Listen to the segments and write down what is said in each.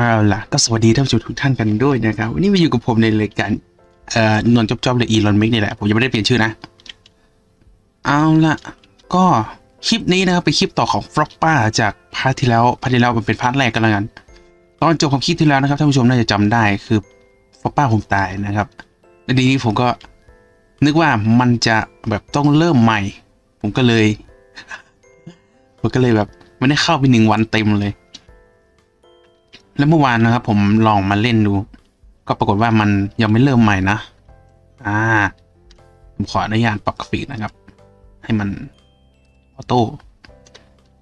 เอาล่ะก็สวัสดีท่านผู้ชมทุกท่านกันด้วยนะครับวันนี้มาอยู่กับผมในรายการเอ่อนวลจอบๆเลยอีลอนมิกนี่แหละผมยังไม่ได้เปลี่ยนชื่อนะ เอาล่ะ ก็คลิปนี้นะครับเป็นคลิปต่อของฟล็อปป้าจากพาร์ทที่แล้วพาร์ทที่แล้วมันเป็นพาร์ทแรกกันแล้วกัน ตอนจบของคลิปที่แล้วนะครับท่านผู้ชมน่าจะจำได้คือฟล็อปป้าผมตายนะครับและทีนี้ผมก็นึกว่ามันจะแบบต้องเริ่มใหม่ ผมก็เลยผมก็เลยแบบไม่ได้เข้าไปหนึ่งวันเต็มเลย แล้วเมื่อวานนะครับ ผมลองมาเล่นดู ก็ปรากฏว่ามันยังไม่เริ่มใหม่นะ อ่า ผมขออนุญาตปรับกราฟิกนะครับ ให้มันออโต้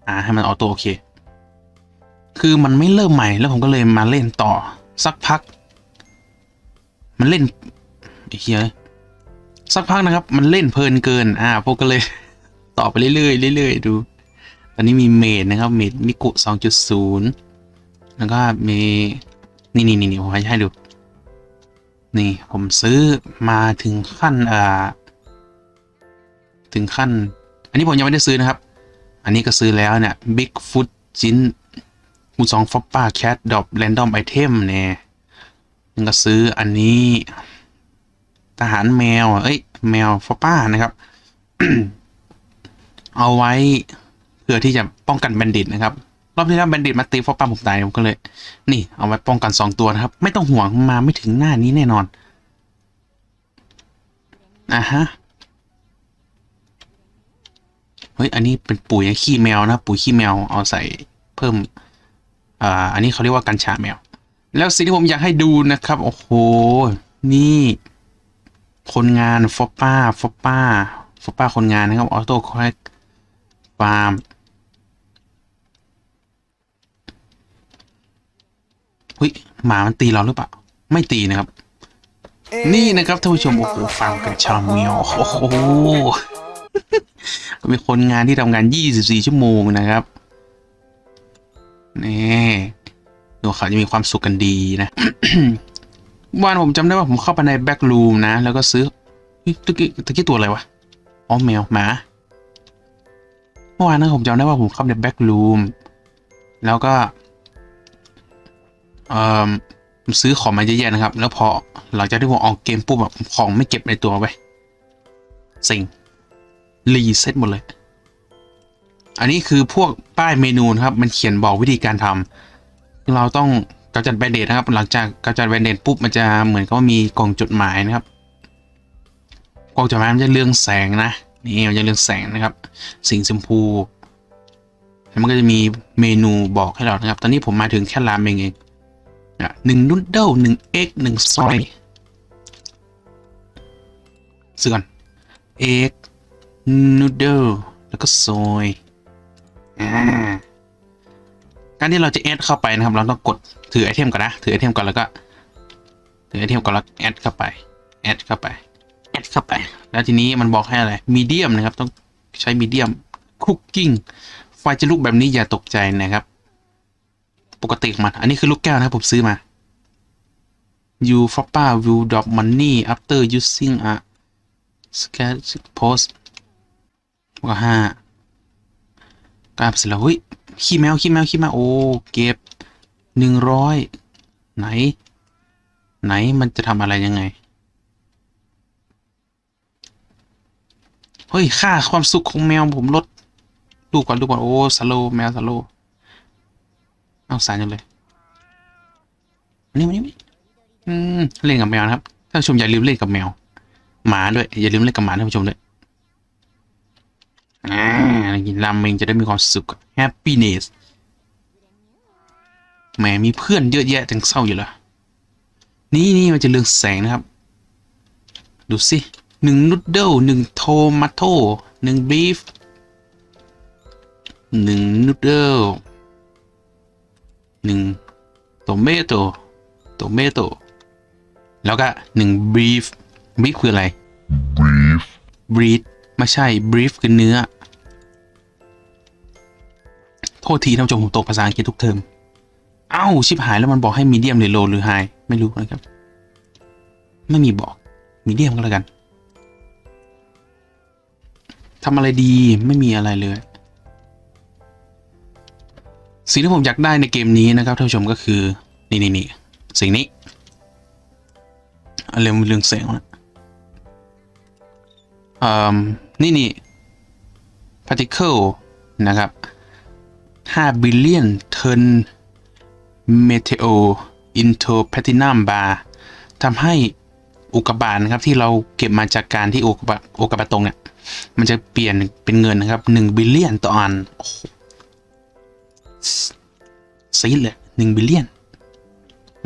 อ่า ให้มันออโต้โอเค คือมันไม่เริ่มใหม่ แล้วผมก็เลยมาเล่นต่อสักพัก มันเล่นไอ้เหี้ยสักพักนะครับ มันเล่นเพลินเกิน อ่าพวกก็เลย ต่อไปเรื่อยๆเรื่อยๆดู ตอนนี้มีเมดนะครับ เมดมิกุสองจุดศูนย์ แล้วก็มีนี่นี่นี่ผมให้ดู นี่ผมซื้อมาถึงขั้นอ่าถึงขั้น อันนี้ผมยังไม่ได้ซื้อนะครับ อันนี้ก็ซื้อแล้วเนี่ย Bigfoot จินมูสองฟอปป้าแคทดอปแรนดอมไอเทมเนี่ยยังก็ซื้ออันนี้ ทหารแมว เอ้ย แมวฟอปป้านะครับ เอาไว้เพื่อที่จะป้องกันแบนดิตนะครับ รอบที่แล้วแบนดิตมาตีฟอปป้าผมตายผมก็เลย นี่เอาไว้ป้องกันสองตัวนะครับ ไม่ต้องห่วงมาไม่ถึงหน้านี้แน่นอนอะฮะเฮ้ยอันนี้เป็นปุ๋ยขี้แมวนะ ปุ๋ยขี้แมวเอาใส่เพิ่มอ่าอันนี้เขาเรียกว่ากัญชาแมว แล้วสิ่งที่ผมอยากให้ดูนะครับโอ้โหนี่คนงานฟอปป้าฟอปป้าฟอปป้าคนงานนะครับออโต้คอยฟาร์ม เฮ้ยหมามันตีเราหรือเปล่า ไม่ตีนะครับ นี่นะครับท่านผู้ชมโอ้โหฟังกันชาเมียวโอ้โหเป็นคนงานที่ทำงาน 24 ชั่วโมงนะครับนี่ดูเขาจะมีความสุขกันดีนะวันผมจำได้ว่าผมเข้าไปในแบ็กรูมนะ แล้วก็ซื้อเฮ้ยตะกี้ตะกี้ตัวอะไรวะอ๋อแมวหมาเมื่อวานนะผมจำได้ว่าผมเข้าไปในแบ็กรูมแล้วก็เอ่อ ผมซื้อของมาเยอะแยะนะครับ แล้วพอหลังจากที่ผมออกเกมปุ๊บแบบของไม่เก็บในตัวไปสิ่งรีเซ็ตหมดเลย อันนี้คือพวกป้ายเมนูนะครับ มันเขียนบอกวิธีการทำเราต้องกำจัดแบนเดตนะครับ หลังจากกำจัดแบนเดตปุ๊บมันจะเหมือนกับว่ามีกล่องจดหมายนะครับกล่องจดหมายมันจะเรื่องแสงนะนี่มันจะเรื่องแสงนะครับ สิ่งชมพูแล้วมันก็จะมีเมนูบอกให้เรานะครับ ตอนนี้ผมมาถึงแค่รามเองเอง อะหนึ่งนูดเดิลหนึ่งเอ็กหนึ่งซอยซื้อก่อนเอ็กนูดเดิลแล้วก็ซอยอ่าการที่เราจะแอดเข้าไปนะครับ เราต้องกดถือไอเทมก่อนนะ ถือไอเทมก่อนแล้วก็ ถือไอเทมก่อนแล้วแอดเข้าไปแอดเข้าไปแอดเข้าไป แล้วทีนี้มันบอกให้อะไรมีเดียมนะครับ ต้องใช้มีเดียมคุกกิ้งไฟจะลุกแบบนี้อย่าตกใจนะครับ ปกติของมัน อันนี้คือลูกแก้วนะครับผมซื้อมา you f o p a will drop money after using a scared post ก็ห้าการเสร็จแล้วเฮ้ยขี้แมวขี้แมวขี้แมวโอ้เก็บหนึ่งร้อยไหน ไหนมันจะทำอะไรยังไง เฮ้ย ค่าความสุขของแมวผมลดดูก่อนดูก่อนโอ้สโลแมวสโล เอาสารจังเลยนี่มานี่มานี่อืมเล่นกับแมวนะครับท่านผู้ชมอย่าลืมเล่นกับแมวหมาด้วยอย่าลืมเล่นกับหมาท่านผู้ชมด้วยอ่ากินรามเมงจะได้มีความสุข happiness แหมมีเพื่อนเยอะแยะจังเศร้าอยู่ล้วนี่นี่มันจะเรืองแสงนะครับ ดูสิหนึ่งนูดเดิลหนึ่งโทมาโต้หนึ่งบีฟหนึ่งนูดเดิล หนึ่งโตเมโตโตเมโตแล้วก็หนึ่งบรีฟบรีฟคืออะไร Brief. บรีดไม่ใช่บรีฟคือเนื้อ โทษทีท่านผู้ชมผมตกภาษาอังกฤษทุกเทอมเอ้า ชิบหายแล้วมันบอกให้มีเดียมหรือโลหรือไฮไม่รู้นะครับ ไม่มีบอกมีเดียมก็แล้วกันทำอะไรดีไม่มีอะไรเลย สิ่งที่ผมอยากได้ในเกมนี้นะครับท่านผู้ชมก็คือ นี่นี่นี่สิ่งนี้อะไรมันเรื่องแสงวะอืมนี่นี่ particle นะครับ5 billion turn meteor into platinum bar ทำให้อุกกาบาตนะครับที่เราเก็บมาจากการที่อุกกาบาตอุกกาบาตตรงเนี่ยมันจะเปลี่ยนเป็นเงินนะครับ1บิลเลียนต่ออันโอ้โห ซีดเลย1บิลเลียน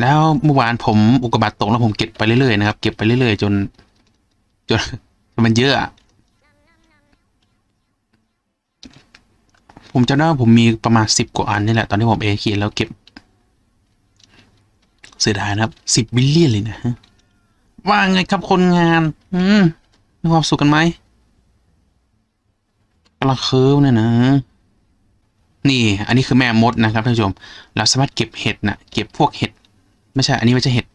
แล้วเมื่อวานผมอุกกาบาตตกแล้วผมเก็บไปเรื่อยๆนะครับ เก็บไปเรื่อยๆจน จนจนมันเยอะอะผมจำได้ว่าผมมีประมาณสิบกว่าอันนี่แหละ ตอนที่ผมเอเคแล้วเก็บ เสียดายนะครับสิบบิลเลียนเลยนะว่าไงครับคนงาน อืมมีความสุขกันไหมกำลังเคิร์ฟเนี่ยนะ นี่อันนี้คือแม่มดนะครับท่านผู้ชม เราสามารถเก็บเห็ดนะเก็บพวกเห็ด ไม่ใช่อันนี้ไม่ใช่เห็ด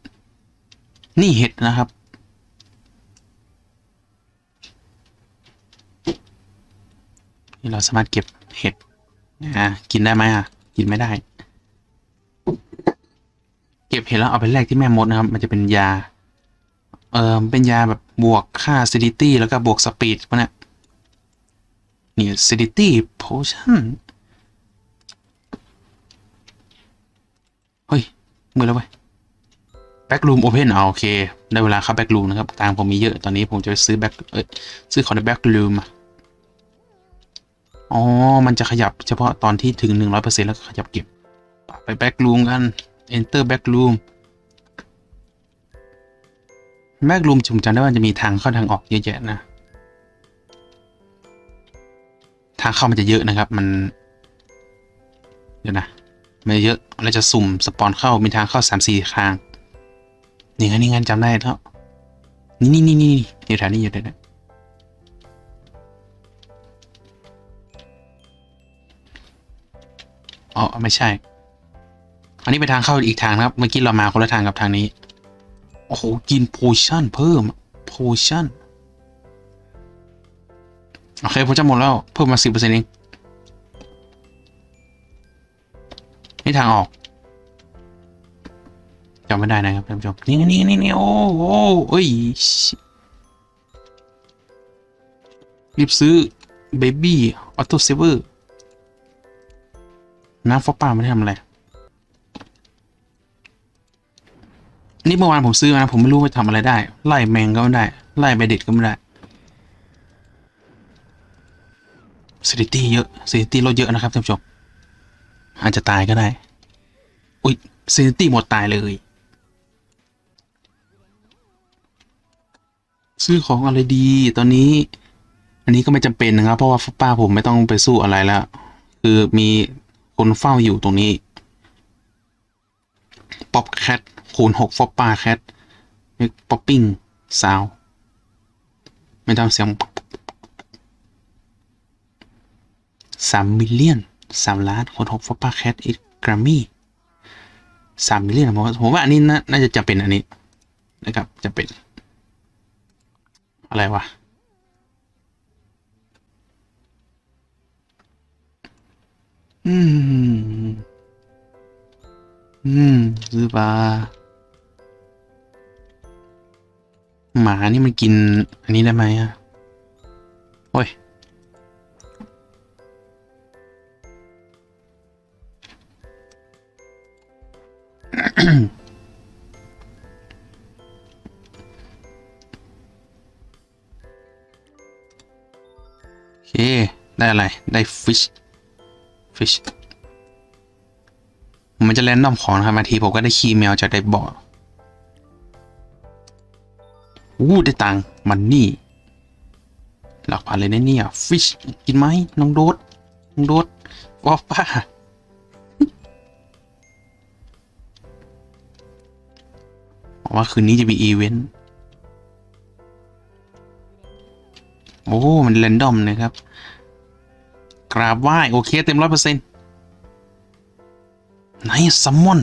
นี่เห็ดนะครับ นี่เราสามารถเก็บเห็ดอะกินได้ไหมอะกินไม่ได้ เก็บเห็ดแล้วเอาไปแลกที่แม่มดนะครับ มันจะเป็นยา เออเป็นยาแบบบวกค่า acidity แล้วก็บวกสปีดพวกนี้นี่ acidity potion เฮ้ย มือแล้วเว้ย back room open อ่าโอเค ได้เวลาเข้า back room นะครับตังผมมีเยอะ ตอนนี้ผมจะซื้อ back เอ้ย ซื้อของใน back room อะอ๋อ มันจะขยับเฉพาะตอนที่ถึง 100%แล้วก็ขยับเก็บ ไป back room กัน enter back room แบ็กรูมผมจำได้ว่าจะมีทางเข้าทางออกเยอะแยะนะ ทางเข้ามันจะเยอะนะครับ มัน เดี๋ยวนะ มันเยอะ เราจะสุ่มสปอนเข้า มีทางเข้าสามสี่ทาง นี่ไงนี่ไงจำได้แล้ว นี่นี่นี่นี่อยู่แถวนี้อยู่แถวนี้อ๋อไม่ใช่ อันนี้เป็นทางเข้าอีกทางนะครับ เมื่อกี้เรามาคนละทางกับทางนี้ โอ้โห กินโพชั่นเพิ่มโพชั่น โอเคผมจะหมดแล้ว เพิ่มมาสิบเปอร์เซ็นต์เอง นี่ทางออกจำไม่ได้นะครับท่านผู้ชมนี่ไงนี่นี่โอ้โหเอ้ยรีบซื้อเบบี้ออโต้เซเวอร์น้ำฟอป้าไม่ได้ทำอะไรนี่เมื่อวานผมซื้อมานะผมไม่รู้ว่าทำอะไรได้ ไล่แมงก็ไม่ได้ ไล่ใบเด็ดก็ไม่ได้สถิติเยอะสถิติลดเยอะนะครับท่านผู้ชม อาจจะตายก็ได้ อุ้ยสถิติหมดตายเลย ซื้อของอะไรดี ตอนนี้ อันนี้ก็ไม่จำเป็นนะครับ เพราะว่าป้าผมไม่ต้องไปสู้อะไรแล้ว คือมีคนเฝ้าอยู่ตรงนี้ ป๊อปแคทคูณหกฟอปป้าแคทป๊อปปิ้งซาวไม่ทำเสียงสามมิลเลียน สามล้านคูณหกฟอปป้าแคทอีกกรามี่สามมิลเลียนผมว่ผมว่าอันนี้น่าน่าจะจำเป็นอันนี้นะครับจะเป็น อะไรวะอืม อืมซื้อปลาหมานี่มันกินอันนี้ได้ไหมอะ โอ้ย โอเค ได้อะไร ได้ฟิช ฟิช มันจะแรนดอมของนะครับบางทีผมก็ได้คีย์เมลจากได้บออู้ได้ตังมันนี่ หลักพันเลยนะเนี่ย ฟิช กินไหมน้องโดดน้องโดดว้าวป้า ว่าคืนนี้จะมีอีเวนต์ โอ้ มันแรนดอมนะครับ กราบไหว้ โอเค เต็มร้อยเปอร์เซ็นต์ไหนซัมมอน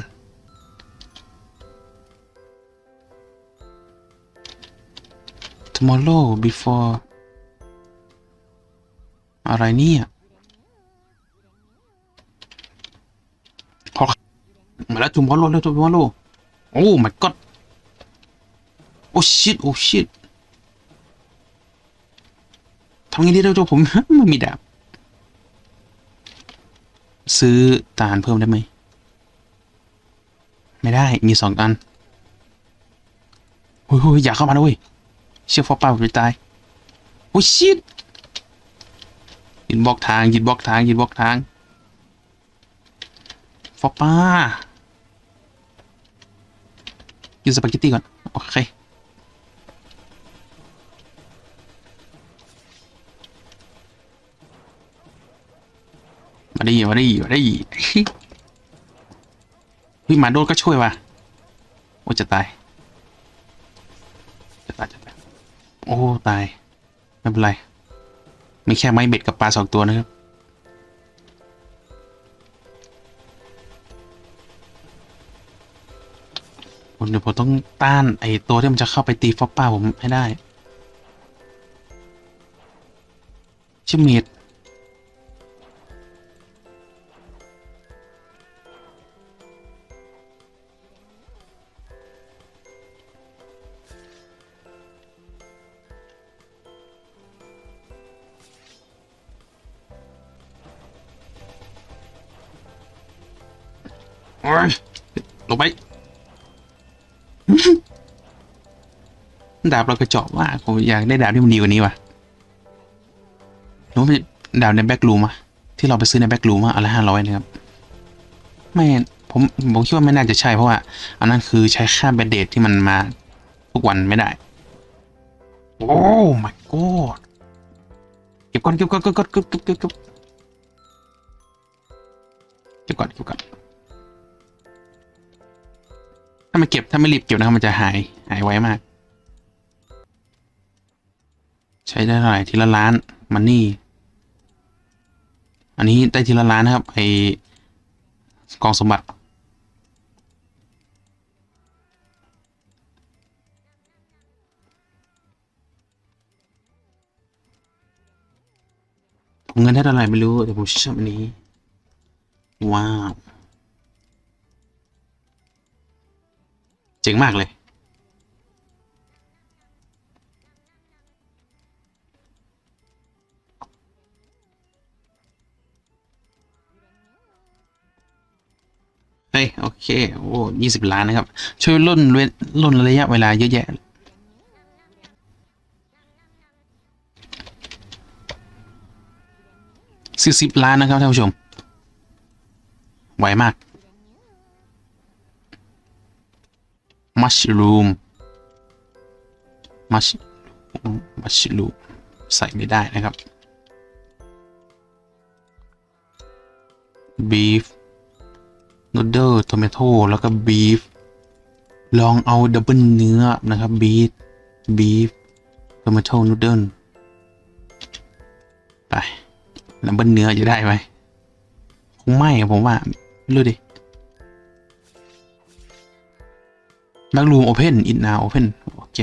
tomorrow before อะไรเนี่ยพอมาแล้วจุมพอโลแล้วจุมพอโลโอ้ my god โอ้ shit โอ้ shit ทำไงดีเดี๋ยวผมไม่มีดาบ ซื้อทหารเพิ่มได้ไหม ไม่ได้มีสองอันโอ้ยโอ้ยอย่าเข้ามานะเว้ยเชื่อฟอป้าผมจะตายโอ้ชิตยินบล็อกทางยินบล็อกทางยินบล็อกทางฟอป้ากินสปาเกตตี้ก่อน โอเค มาดิมาดิมาดิเฮ้ยหมาโดนก็ช่วยว่ะโอ้จะตาย จะตายจะตายโอ้ตาย ไม่เป็นไร มีแค่ไม้เบ็ดกับปลาสองตัวนะครับผมเดี๋ยวผมต้องต้านไอ้ตัวที่มันจะเข้าไปตีฟอปป้าผมให้ได้ชื่อเมด โอ้ยลงไปดาบเรากระจอกมาผมอยากได้ดาบที่มันดีกว่านี้ว่ะหรู้เป็นดาบในแบ็กลูมอะที่เราไปซื้อในแบ็กลูมอะอันละห้าร้อยนะครับไม่ผมผมคิดว่าไม่น่าจะใช่เพราะว่าอันนั้นคือใช้ค่าแบนเดตที่มันมาทุกวันไม่ได้ โอ้ my god เก็บก่อนเก็บก่อนเก็บก่อนเก็บก็บเก็บเก็บเก็บก่อนเก็บก่อน ถ้าม่เก็บถ้าไม่รีบเก็บนะครับมันจะหายหายไวมาก ใช้ได้เท่าไหร่ทีละล้านมันนี่ อันนี้ได้ทีละล้านนะครับไอกองสมบัติผมเงินได้เท่าไหร่ไม่รู้แต่ผมชอบอันนี้ ว้าว เจ๋งมากเลย เฮ้ย โอเค โอ้ยี่สิบล้านนะครับ ช่วยล่นเวล่นระยะเวลาเยอะแยะสี่สิบล้านนะครับท่านผู้ชม ไวมาก มัชรูมมัชมัชรูมใส่ไม่ได้นะครับบีฟนูเดิลโทเมโต้แล้วก็บีฟลองเอาดับเบิลเนื้อนะครับบีฟบีฟโทเมโต้นูเดิลไปดับเบิลเนื้อจะได้ไหมคงไม่ผมว่า ไม่รู้ดิ แบ็กรูมโอเพนอินนาโอเพนโอเค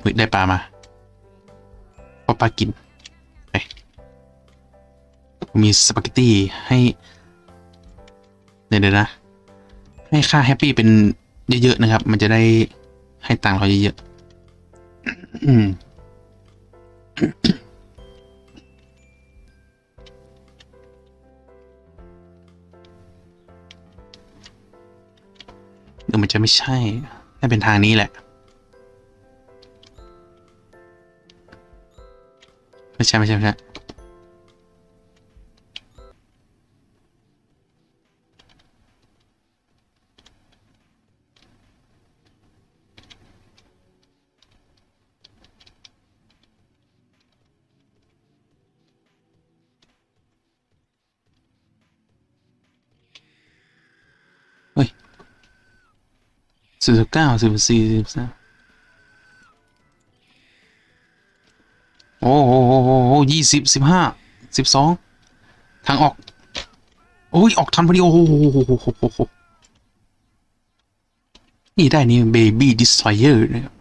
เฮ้ยได้ปลามาพอปลากินไปมีสปาเกตตี้ให้เดี๋ยวๆนะ ให้ค่าแฮปปี้เป็นเยอะ ๆ นะครับ มันจะได้ให้ตังค์เราเยอะๆ อืมเดี๋ยวมันจะไม่ใช่น่าเป็นทางนี้แหละไม่ใช่ไม่ใช่ไม่ใช่ สี่สิบเก้าสิบสี่สิบสามโอ้โหโอ้โหยี่สิบสิบห้าสิบสองทางออก โอ้ย ออกทันพอดีโอ้โหนี่ได้นี่ baby destroyer นะครับ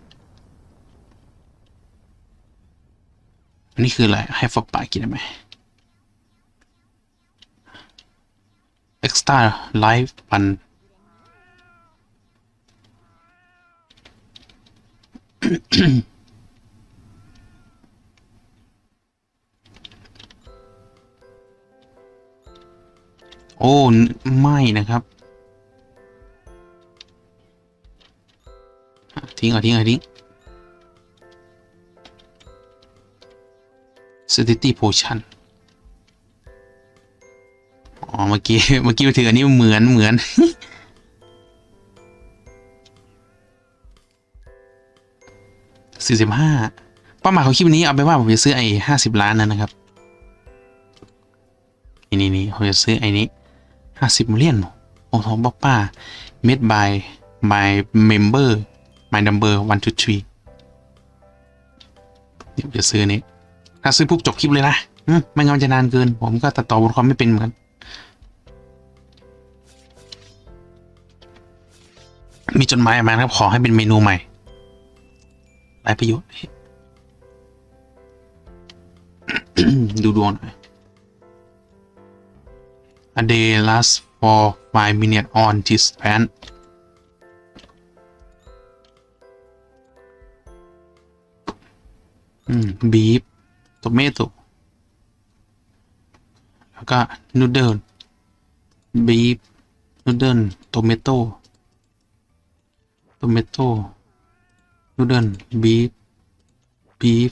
อันนี้คืออะไร ให้ฟอปปากินได้ไหม extra life ปัน โอ้ ไม่นะครับ ทิ้งเอาทิ้งเอาทิ้ง City Potion อ๋อ เมื่อกี้ เมื่อกี้ถืออันนี้เหมือนเหมือน สี่สิบห้าเป้าหมายของคลิปนี้เอาไปว่าผมจะซื้อไอ้ห้าสิบล้านนั่นนะครับนี่นี่นี่ผมจะซื้อไอ้นี้ห้าสิบเหรียญโอ้โหบอกป้า made by my member my number one two three นี่ผมจะซื้อนี้ถ้าซื้อปุ๊บจบคลิปเลยนะไม่งั้นจะนานเกิน ผมก็ตัดต่อบทความไม่เป็นเหมือนกันมีจดหมายมาครับขอให้เป็นเมนูใหม่ายประโยชน์ ดูดวงหน่อย A day lasts for five minutes on this plan บีบตัวเมโตแล้วก็นูเดิลบีบนูเดิตัวเมโตโตเมโต noodle beef beef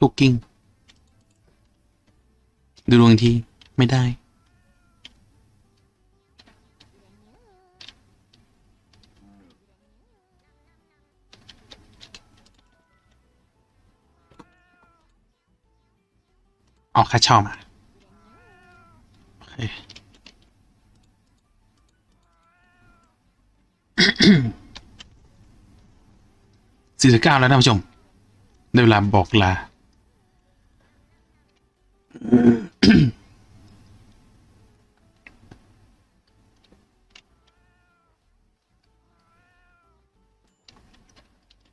cooking ดูดวงที ไม่ได้ ออกค่าเช่ามา โอเค สี่สิบเก้าแล้วท่านผู้ชมได้เวลาบอกลา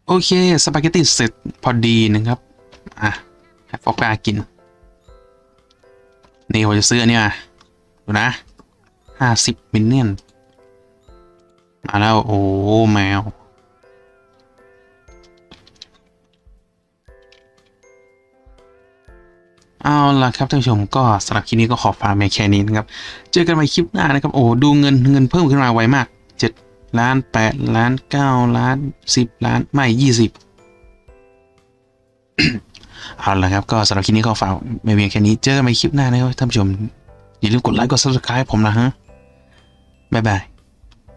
โอเค สปาเกตตี้เสร็จพอดีนะครับ อะให้ฟอกกากิน นี่ผมจะซื้ออันนี้มาดูนะห้าสิบมิลเนียนมาแล้ว โอ้ แมว เอาล่ะครับท่านผู้ชมก็สำหรับคลิปนี้ก็ขอฝากแม่แค่นี้นะครับ เจอกันใหม่คลิปหน้านะครับ โอ้ดูเงินเงินเพิ่มขึ้นมาไวมากเจ็ดล้านแปดล้านเก้าล้านสิบล้านไม่ยี่สิบเอาละครับก็สำหรับคลิปนี้ก็ฝากไม่เพียงแค่นี้ เจอกันใหม่คลิปหน้านะครับท่านผู้ชมอย่าลืมกดไลค์กด subscribe ผมนะฮะบ๊ายบาย